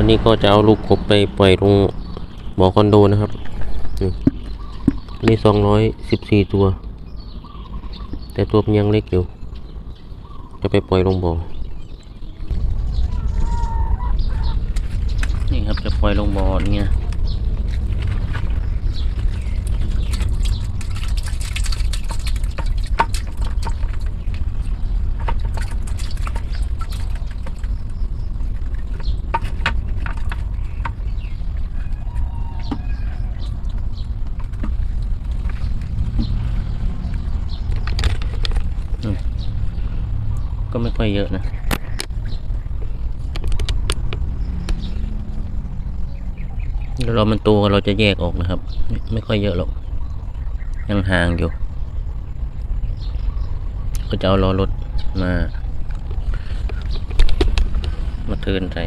วันนี้ก็จะเอาลูกกบไปปล่อยลงบ่อคอนโดนะครับนี่นี่สองร้อยสิบสี่ตัว แต่ตัวมันยังเล็กอยู่ จะไปปล่อยลงบ่อ นี่ครับจะปล่อยลงบ่อเนี่ย ก็ไม่ค่อยเยอะนะเดี๋ยวเรามันตัวเราจะแยกออกนะครับไม่ไม่ค่อยเยอะหรอก ยังห่างอยู่ ก็จะเอาล้อรถมา มาเทินใส่